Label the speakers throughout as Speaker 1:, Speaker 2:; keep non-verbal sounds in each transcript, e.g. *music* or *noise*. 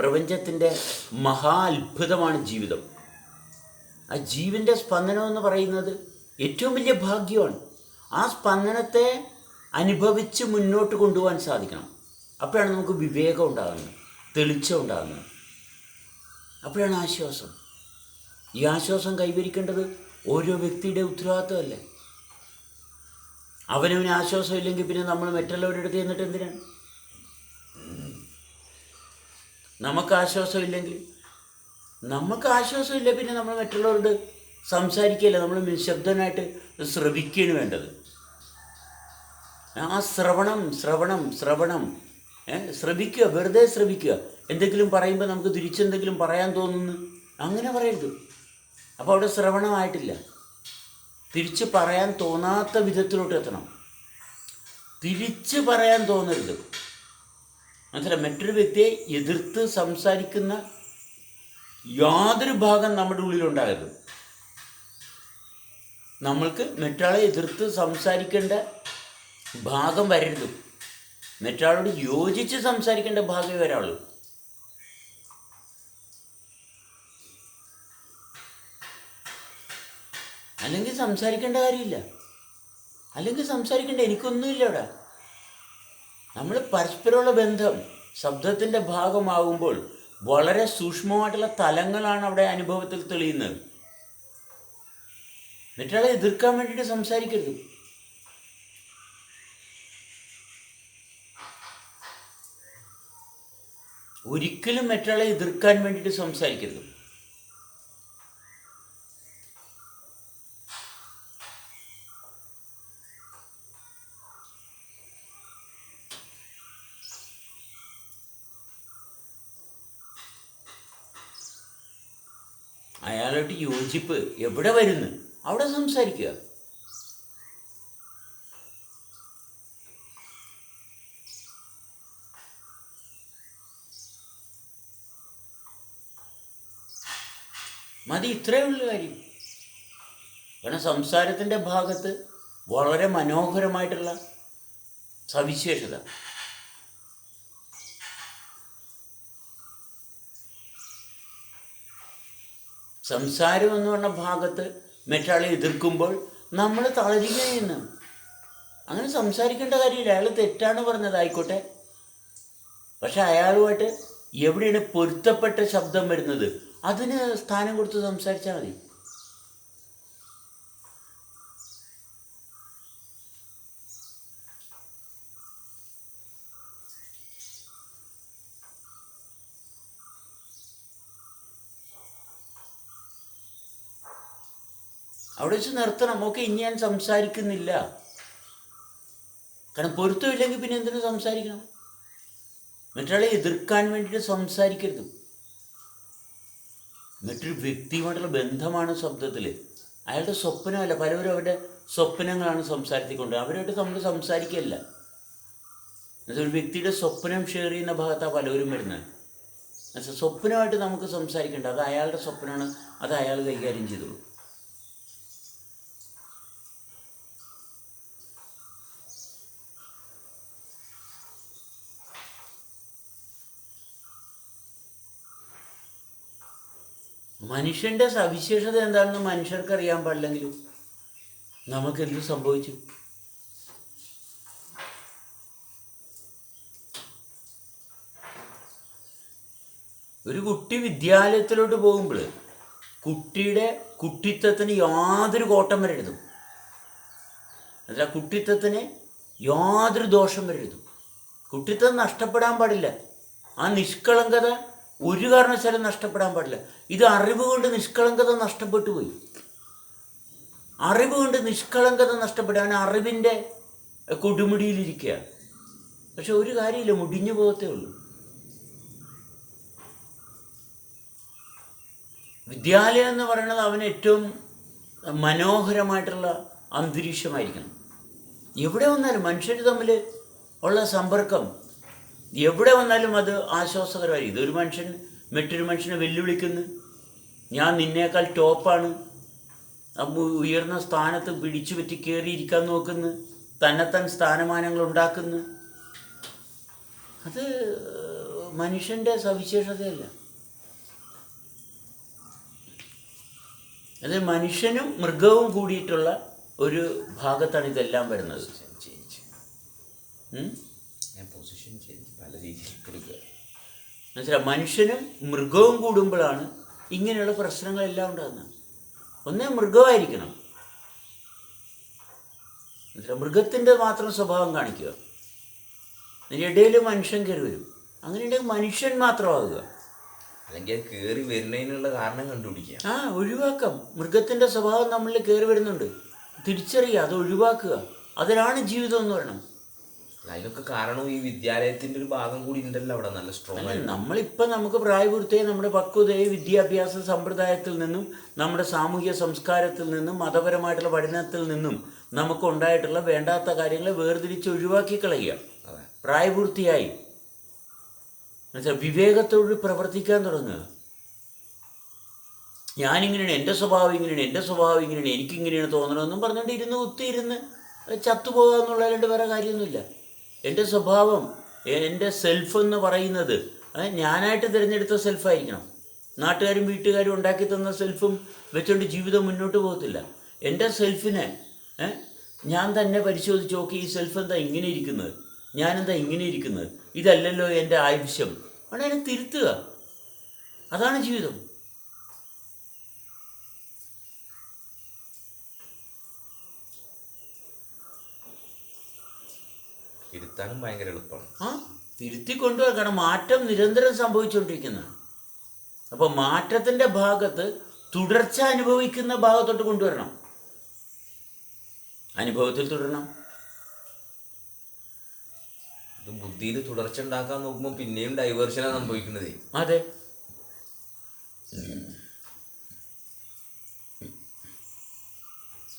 Speaker 1: പ്രപഞ്ചത്തിന്റെ മഹാ അത്ഭുതമാണ് ജീവിതം. ആ ജീവന്റെ സ്പന്ദനം എന്ന് പറയുന്നത് ഏറ്റവും വലിയ ഭാഗ്യമാണ്. ആ സ്പന്ദനത്തെ അനുഭവിച്ച് മുന്നോട്ട് കൊണ്ടുപോകാൻ സാധിക്കണം. അപ്പോഴാണ് നമുക്ക് വിവേകം ഉണ്ടാകുന്നത് തെളിച്ചം ഉണ്ടാകുന്നത്. അപ്പോഴാണ് ആശ്വാസം. ഈ ആശ്വാസം കൈവരിക്കേണ്ടത് ഓരോ വ്യക്തിയുടെ ഉത്തരവാദിത്തമല്ലേ അവനവന് ആശ്വാസം ഇല്ലെങ്കിൽ പിന്നെ നമ്മൾ മറ്റുള്ളവരുടെ അടുത്ത് ചെന്നിട്ട് എന്തിനാണ്? നമുക്ക് ആശ്വാസമില്ലെങ്കിൽ? നമുക്ക് ആശ്വാസമില്ല പിന്നെ നമ്മൾ മറ്റുള്ളവരോട് സംസാരിക്കുകയല്ല. നമ്മൾ നിശബ്ദനായിട്ട് ശ്രവിക്കുകയാണ് വേണ്ടത്. ആ ശ്രവണം ശ്രവണം ശ്രവണം. ശ്രവിക്കുക വെറുതെ ശ്രവിക്കുക. എന്തെങ്കിലും പറയുമ്പോൾ നമുക്ക് തിരിച്ചെന്തെങ്കിലും പറയാൻ തോന്നുന്നു. അങ്ങനെ പറയരുത്. അപ്പോൾ അവിടെ ശ്രവണമായിട്ടില്ല. തിരിച്ച് പറയാൻ തോന്നാത്ത വിധത്തിലോട്ട് എത്തണം. തിരിച്ച് പറയാൻ തോന്നരുത്. മനസ്സിലായി? മറ്റൊരു വ്യക്തിയെ എതിർത്ത് സംസാരിക്കുന്ന യാതൊരു ഭാഗം നമ്മുടെ ഉള്ളിലുണ്ടാകരുത് നമ്മൾക്ക് മറ്റൊരാളെ എതിർത്ത് സംസാരിക്കേണ്ട ഭാഗം വരരുത്. മറ്റൊരാളോട് യോജിച്ച് സംസാരിക്കേണ്ട ഭാഗമേ വരാവുള്ളൂ. അല്ലെങ്കിൽ സംസാരിക്കേണ്ട കാര്യമില്ല. അല്ലെങ്കിൽ സംസാരിക്കേണ്ട എനിക്കൊന്നുമില്ല അവിടെ. നമ്മൾ പരസ്പരമുള്ള ബന്ധം ശബ്ദത്തിന്റെ ഭാഗമാകുമ്പോൾ വളരെ സൂക്ഷ്മമായിട്ടുള്ള തലങ്ങളാണ് അവിടെ അനുഭവത്തിൽ തെളിയുന്നത്. മറ്റൊരാളെ എതിർക്കാൻ വേണ്ടിയിട്ട് സംസാരിക്കരുത്. ഒരിക്കലും മറ്റൊരാളെ എതിർക്കാൻ വേണ്ടിയിട്ട് സംസാരിക്കരുത്. അയാളോട്ട് യോജിപ്പ് എവിടെ വരുന്നു? അവിടെ സംസാരിക്കുക. മതി ഇത്രയേ ഉള്ളൂ കാര്യം. കാരണം സംസാരത്തിന്റെ ഭാഗത്ത് വളരെ മനോഹരമായിട്ടുള്ള സവിശേഷത. സംസാരം എന്ന് പറഞ്ഞ ഭാഗത്ത് മറ്റാളെ എതിർക്കുമ്പോൾ നമ്മൾ തളരുകയെന്ന് അങ്ങനെ സംസാരിക്കേണ്ട കാര്യമില്ല. അയാൾ തെറ്റാണ് പറഞ്ഞത്. ആയിക്കോട്ടെ. പക്ഷെ അയാളുമായിട്ട് എവിടെയാണ് പൊരുത്തപ്പെട്ട ശബ്ദം വരുന്നത്? അതിന് സ്ഥാനം കൊടുത്ത് സംസാരിച്ചാൽ മതി. അവിടെ വെച്ച് നിർത്തണം. ഓക്കെ ഇനി ഞാൻ സംസാരിക്കുന്നില്ല. കാരണം പൊരുത്തമില്ലെങ്കിൽ പിന്നെ എന്തിനു സംസാരിക്കണം? മറ്റൊരാളെ എതിർക്കാൻ വേണ്ടിയിട്ട് സംസാരിക്കരുത്. മറ്റൊരു വ്യക്തിയുമായിട്ടുള്ള ബന്ധമാണ് ശബ്ദത്തിൽ അയാളുടെ സ്വപ്നമല്ല. പലവരും അവരുടെ സ്വപ്നങ്ങളാണ് സംസാരത്തിക്കൊണ്ട്. അവരുമായിട്ട് നമ്മൾ സംസാരിക്കല്ല ഒരു വ്യക്തിയുടെ സ്വപ്നം ഷെയർ ചെയ്യുന്ന ഭാഗത്താണ് പലവരും വരുന്നത്. എന്നുവെച്ചാൽ സ്വപ്നമായിട്ട് നമുക്ക് സംസാരിക്കേണ്ട. അത് അയാളുടെ സ്വപ്നമാണ്. അത് അയാൾ കൈകാര്യം ചെയ്തോളൂ. മനുഷ്യന്റെ സവിശേഷത എന്താണെന്ന് മനുഷ്യർക്ക് അറിയാൻ പാടില്ലെങ്കിലും നമുക്ക് എന്ത് സംഭവിച്ചു? ഒരു കുട്ടി വിദ്യാലയത്തിലോട്ട് പോകുമ്പോൾ കുട്ടിയുടെ കുട്ടിത്തത്തിന് യാതൊരു കോട്ടം വരരുതും അല്ല കുട്ടിത്തത്തിന് യാതൊരു ദോഷം വരരുത് കുട്ടിത്തം നഷ്ടപ്പെടാൻ പാടില്ല. ആ നിഷ്കളങ്കത ഒരു കാരണവശാലും നഷ്ടപ്പെടാൻ പാടില്ല. ഇത് അറിവ് കൊണ്ട് നിഷ്കളങ്കത നഷ്ടപ്പെട്ടു പോയി. അറിവ് കൊണ്ട് നിഷ്കളങ്കത നഷ്ടപ്പെടാൻ അറിവിന്റെ കൊടുമുടിയിലിരിക്കുക പക്ഷെ ഒരു കാര്യമില്ല മുടിഞ്ഞു പോകത്തേ ഉള്ളൂ. വിദ്യാലയം എന്ന് പറയുന്നത് അവന് ഏറ്റവും മനോഹരമായിട്ടുള്ള അന്തരീക്ഷമായിരിക്കണം. എവിടെ വന്നാലും മനുഷ്യർ തമ്മിൽ ഉള്ള സമ്പർക്കം എവിടെ വന്നാലും അത് ആശ്വാസകരമായി. ഇതൊരു മനുഷ്യൻ മറ്റൊരു മനുഷ്യനെ വെല്ലുവിളിക്കുന്നു. ഞാൻ നിന്നേക്കാൾ ടോപ്പാണ്. ഉയർന്ന സ്ഥാനത്ത് പിടിച്ചു പറ്റി കയറിയിരിക്കാൻ നോക്കുന്നു. തന്നെത്താൻ സ്ഥാനമാനങ്ങൾ ഉണ്ടാക്കുന്നു. അത് മനുഷ്യന്റെ സവിശേഷതയല്ല. അത് മനുഷ്യനും മൃഗവും കൂടിയിട്ടുള്ള ഒരു ഭാഗത്താണ് ഇതെല്ലാം വരുന്നത്. ഉം?
Speaker 2: ഞാൻ പൊസിഷൻ ചേഞ്ച് പല രീതിയിൽ കൊടുക്കുക.
Speaker 1: മനസ്സിലായി മനുഷ്യനും മൃഗവും കൂടുമ്പോഴാണ് ഇങ്ങനെയുള്ള പ്രശ്നങ്ങളെല്ലാം ഉണ്ടാകുന്നത്. ഒന്നേ മൃഗമായിരിക്കണം. എന്നുവെച്ചാൽ മൃഗത്തിന്റെ മാത്രം സ്വഭാവം കാണിക്കുക. ഇടയിൽ മനുഷ്യൻ കയറി വരും. അങ്ങനെയുണ്ടെങ്കിൽ മനുഷ്യൻ മാത്രമാകുക.
Speaker 2: അല്ലെങ്കിൽ അത് കയറി വരുന്നതിനുള്ള കാരണം കണ്ടുപിടിക്കുക.
Speaker 1: ആ ഒഴിവാക്കാം. മൃഗത്തിന്റെ സ്വഭാവം നമ്മളിൽ കയറി വരുന്നുണ്ട്. തിരിച്ചറിയുക അത് ഒഴിവാക്കുക. അതിനാണ് ജീവിതം എന്ന് പറയണം
Speaker 2: അതിനൊക്കെ കാരണം ഈ വിദ്യാലയത്തിന്റെ ഒരു ഭാഗം കൂടി ഉണ്ടല്ലോ അവിടെ നല്ല സ്ട്രോങ് ആയിട്ട്.
Speaker 1: നമ്മളിപ്പോൾ നമുക്ക് പ്രായപൂർത്തിയായി നമ്മുടെ പക്വതയെ വിദ്യാഭ്യാസ സമ്പ്രദായത്തിൽ നിന്നും നമ്മുടെ സാമൂഹ്യ സംസ്കാരത്തിൽ നിന്നും മതപരമായിട്ടുള്ള പഠനത്തിൽ നിന്നും നമുക്ക് ഉണ്ടായിട്ടുള്ള വേണ്ടാത്ത കാര്യങ്ങളെ വേർതിരിച്ച് ഒഴിവാക്കി കളയുക. പ്രായപൂർത്തിയായി. എന്നുവെച്ചാൽ വിവേകത്തോട് പ്രവർത്തിക്കാൻ തുടങ്ങുക. ഞാനിങ്ങനെയാണ് എന്റെ സ്വഭാവം ഇങ്ങനെയാണ് എന്റെ സ്വഭാവം ഇങ്ങനെയാണ് എനിക്കിങ്ങനെയാണ് തോന്നണമെന്നും പറഞ്ഞുകൊണ്ട് ഇരുന്ന് ഒത്തിരി ഇരുന്ന് എന്നുള്ളതിലാണ്ട് വേറെ കാര്യമൊന്നുമില്ല. എന്റെ സ്വഭാവം എന്റെ സെൽഫ് എന്ന് പറയുന്നത് ഞാനായിട്ട് തിരഞ്ഞെടുത്ത സെൽഫായിരിക്കണം നാട്ടുകാരും വീട്ടുകാരും ഉണ്ടാക്കി തന്ന സെൽഫും വെച്ചുകൊണ്ട് ജീവിതം മുന്നോട്ട് പോകത്തില്ല. എന്റെ സെൽഫിനെ ഞാൻ തന്നെ പരിശോധിച്ച് നോക്കി ഈ സെൽഫ് എന്താ ഇങ്ങനെ ഇരിക്കുന്നത്? ഞാനെന്താ ഇങ്ങനെ ഇരിക്കുന്നത്? ഇതല്ലല്ലോ എന്റെ ആവശ്യം. അവിടെ അതിനെ തിരുത്തുക. അതാണ് ജീവിതം.
Speaker 2: ഇരുത്താനും ഭയങ്കര എളുപ്പമാണ്.
Speaker 1: ആ തിരുത്തി കൊണ്ടുവരണം മാറ്റം നിരന്തരം സംഭവിച്ചുകൊണ്ടിരിക്കുന്നതാണ് അപ്പോൾ മാറ്റത്തിന്റെ ഭാഗത്ത് തുടർച്ച അനുഭവിക്കുന്ന ഭാഗത്തോട്ട് കൊണ്ടുവരണം. അനുഭവത്തിൽ തുടരണം.
Speaker 2: ഇത് ബുദ്ധിയിൽ തുടർച്ച ഉണ്ടാക്കാൻ നോക്കുമ്പോൾ പിന്നെയും ഡൈവേർഷനാണ് സംഭവിക്കുന്നത്.
Speaker 1: അതെ.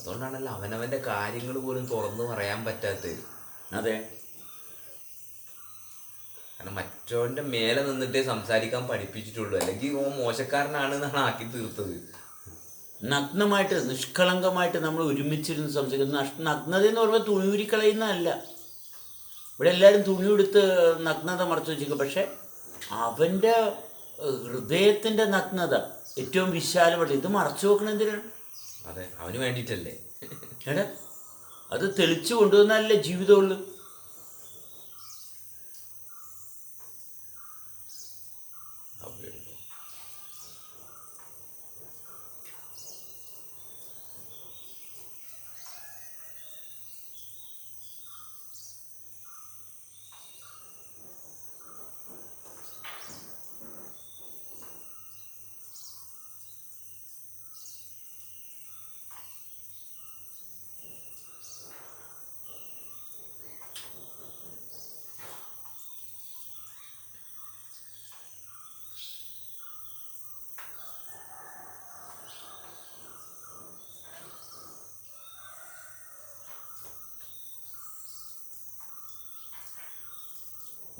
Speaker 2: അതുകൊണ്ടാണല്ലോ അവനവന്റെ കാര്യങ്ങൾ പോലും തുറന്നു പറയാൻ പറ്റാത്തത്.
Speaker 1: അതെ.
Speaker 2: കാരണം മറ്റവന്റെ മേലെ നിന്നിട്ടേ സംസാരിക്കാൻ പഠിപ്പിച്ചിട്ടുള്ളൂ. അല്ലെങ്കിൽ ഓ മോശക്കാരനാണ് എന്നാണ് ആക്കി തീർത്തത്.
Speaker 1: നഗ്നമായിട്ട് നിഷ്കളങ്കമായിട്ട് നമ്മൾ ഒരുമിച്ചിരുന്ന് സംസാരിക്കുന്നു. നഗ്നത എന്ന് പറയുമ്പോൾ തുണിയൂരി കളയുന്നതല്ല ഇവിടെ എല്ലാവരും തുണി എടുത്ത് നഗ്നത മറച്ചു വെച്ചേക്കും പക്ഷെ അവന്റെ ഹൃദയത്തിന്റെ നഗ്നത ഏറ്റവും വിശാലമായിട്ട് ഇത് മറച്ചു വെക്കണം എന്തിനാണ്?
Speaker 2: അതെ അവന് വേണ്ടിയിട്ടല്ലേ?
Speaker 1: എടാ അത് തെളിച്ചു കൊണ്ടുവന്നാലല്ലേ ജീവിതമുള്ളൂ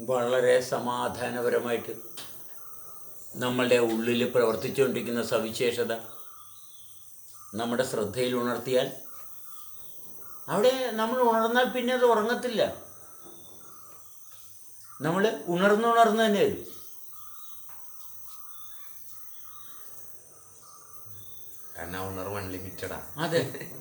Speaker 1: വളരെ സമാധാനപരമായിട്ട് നമ്മളുടെ ഉള്ളിൽ പ്രവർത്തിച്ചുകൊണ്ടിരിക്കുന്ന സവിശേഷത നമ്മുടെ ശ്രദ്ധയിൽ ഉണർത്തിയാൽ അവിടെ നമ്മൾ ഉണർന്നാൽ പിന്നെ അത് ഉറങ്ങത്തില്ല. നമ്മൾ ഉണർന്നുണർന്ന് തന്നെ വരും.
Speaker 2: കാരണം ഉണർവ് അൺലിമിറ്റഡാണ്
Speaker 1: അതെ. *laughs*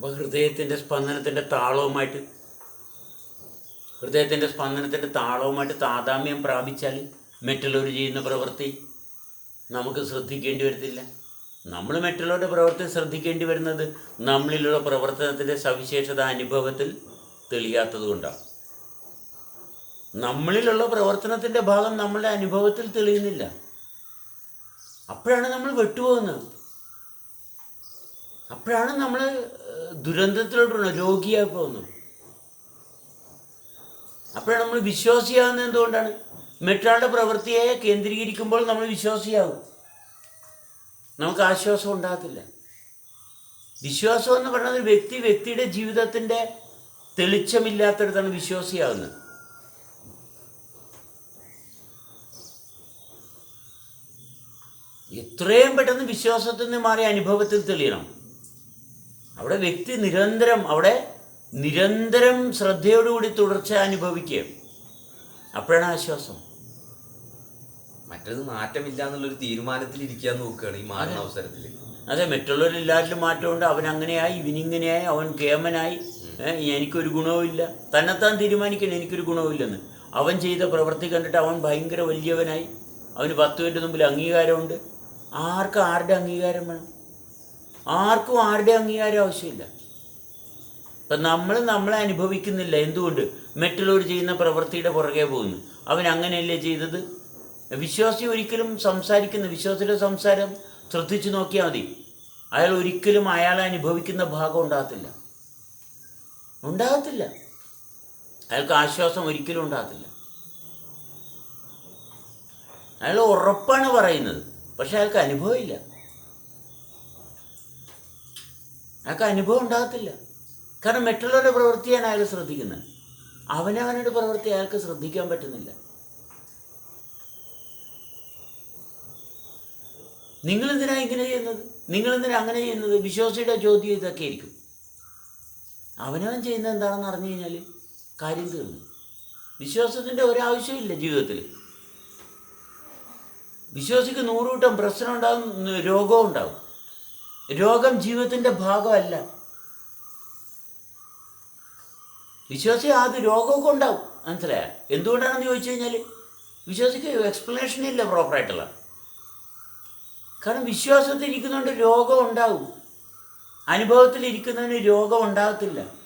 Speaker 1: അപ്പോൾ ഹൃദയത്തിന്റെ സ്പന്ദനത്തിന്റെ താളവുമായിട്ട് ഹൃദയത്തിന്റെ സ്പന്ദനത്തിന്റെ താളവുമായിട്ട് താതാമ്യം പ്രാപിച്ചാൽ മറ്റുള്ളവർ ചെയ്യുന്ന പ്രവൃത്തി നമുക്ക് ശ്രദ്ധിക്കേണ്ടി വരത്തില്ല. നമ്മൾ മറ്റുള്ളവരുടെ പ്രവൃത്തി ശ്രദ്ധിക്കേണ്ടി വരുന്നത് നമ്മളിലുള്ള പ്രവർത്തനത്തിന്റെ സവിശേഷത അനുഭവത്തിൽ തെളിയാത്തത് കൊണ്ടാണ്. നമ്മളിലുള്ള പ്രവർത്തനത്തിന്റെ ഭാഗം നമ്മളുടെ അനുഭവത്തിൽ തെളിയുന്നില്ല. അപ്പോഴാണ് നമ്മൾ വിട്ടുപോകുന്നത്. അപ്പോഴാണ് നമ്മൾ ദുരന്തത്തിലോട്ട് രോഗിയായി പോകുന്നത്. അപ്പോഴാണ് നമ്മൾ വിശ്വാസിയാകുന്നത് എന്തുകൊണ്ടാണ്? മറ്റൊരാളുടെ പ്രവൃത്തിയെ കേന്ദ്രീകരിക്കുമ്പോൾ നമ്മൾ വിശ്വാസിയാകും നമുക്ക് ആശ്വാസം ഉണ്ടാകത്തില്ല. വിശ്വാസം എന്ന് പറയുന്നത് വ്യക്തി വ്യക്തിയുടെ ജീവിതത്തിന്റെ തെളിച്ചമില്ലാത്തടത്താണ് വിശ്വാസിയാകുന്നത്. എത്രയും പെട്ടെന്ന് വിശ്വാസത്തിൽ നിന്ന് മാറി അനുഭവത്തിൽ തെളിയണം. അവിടെ വ്യക്തി നിരന്തരം അവിടെ നിരന്തരം ശ്രദ്ധയോടുകൂടി തുടർച്ച അനുഭവിക്കുകയും. അപ്പോഴാണ് ആശ്വാസം.
Speaker 2: മറ്റത് മാറ്റമില്ല എന്നുള്ളൊരു തീരുമാനത്തിൽ ഇരിക്കാൻ നോക്കുകയാണ് ഈ മാറുന്ന അവസരത്തിൽ
Speaker 1: അതെ മറ്റുള്ളവരെല്ലാവരിലും മാറ്റമുണ്ട്. അവൻ അങ്ങനെയായി ഇവനിങ്ങനെയായി അവൻ കേമനായി. എനിക്കൊരു ഗുണവുമില്ല തന്നെത്താൻ തീരുമാനിക്കണം എനിക്കൊരു ഗുണവുമില്ലെന്ന് അവൻ ചെയ്ത പ്രവൃത്തി കണ്ടിട്ട് അവൻ ഭയങ്കര വലിയവനായി. അവന് പത്ത് പേരുടെ മുമ്പിൽ അംഗീകാരമുണ്ട്. ആർക്ക് ആരുടെ അംഗീകാരം വേണം? ആർക്കും ആരുടെ അംഗീകാരം ആവശ്യമില്ല. ഇപ്പം നമ്മൾ നമ്മളെ അനുഭവിക്കുന്നില്ല. എന്തുകൊണ്ട്? മറ്റുള്ളവർ ചെയ്യുന്ന പ്രവൃത്തിയുടെ പുറകെ പോകുന്നു. അവൻ അങ്ങനെയല്ലേ ചെയ്തത്? വിശ്വാസി ഒരിക്കലും സംസാരിക്കുന്ന വിശ്വാസിയുടെ സംസാരം ശ്രദ്ധിച്ചു നോക്കിയാൽ മതി. അയാൾ ഒരിക്കലും അയാളെ അനുഭവിക്കുന്ന ഭാഗം ഉണ്ടാകത്തില്ല. ഉണ്ടാകത്തില്ല. അയാൾക്ക് ആശ്വാസം ഒരിക്കലും ഉണ്ടാകത്തില്ല. അയാൾ ഉറപ്പാണ് പറയുന്നത്. പക്ഷെ അയാൾക്ക് അനുഭവമില്ല. അയാൾക്ക് അനുഭവം ഉണ്ടാകത്തില്ല. കാരണം മറ്റുള്ളവരുടെ പ്രവൃത്തിയാണ് അയാൾ ശ്രദ്ധിക്കുന്നത്. അവനവനുടെ പ്രവൃത്തി അയാൾക്ക് ശ്രദ്ധിക്കാൻ പറ്റുന്നില്ല. നിങ്ങളെന്തിനാ ഇങ്ങനെ ചെയ്യുന്നത്? നിങ്ങളെന്തിനാ അങ്ങനെ ചെയ്യുന്നത്? വിശ്വാസിയുടെ ചോദ്യം ഇതൊക്കെ ആയിരിക്കും. അവനവൻ ചെയ്യുന്നത് എന്താണെന്ന് അറിഞ്ഞു കഴിഞ്ഞാൽ കാര്യം തീർന്നു. വിശ്വാസത്തിന്റെ ഒരാവശ്യമില്ല ജീവിതത്തിൽ വിശ്വാസിക്ക് നൂറുകൂട്ടം പ്രശ്നം ഉണ്ടാകും രോഗവും ഉണ്ടാകും. രോഗം ജീവിതത്തിന്റെ ഭാഗമല്ല. വിശ്വാസി അത് രോഗമൊക്കെ ഉണ്ടാവും. മനസ്സിലായ? എന്തുകൊണ്ടാണെന്ന് ചോദിച്ചു കഴിഞ്ഞാൽ വിശ്വാസിക്ക് എക്സ്പ്ലനേഷൻ ഇല്ല പ്രോപ്പറായിട്ടുള്ള കാരണം വിശ്വാസത്തിൽ ഇരിക്കുന്നതുകൊണ്ട് രോഗം ഉണ്ടാവും. അനുഭവത്തിൽ ഇരിക്കുന്നതിന് രോഗം ഉണ്ടാകത്തില്ല.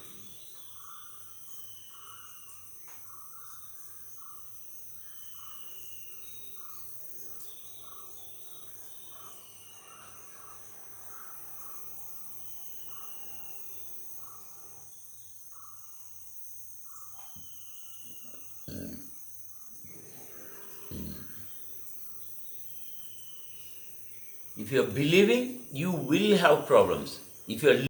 Speaker 1: If you are believing, you will have problems. If you are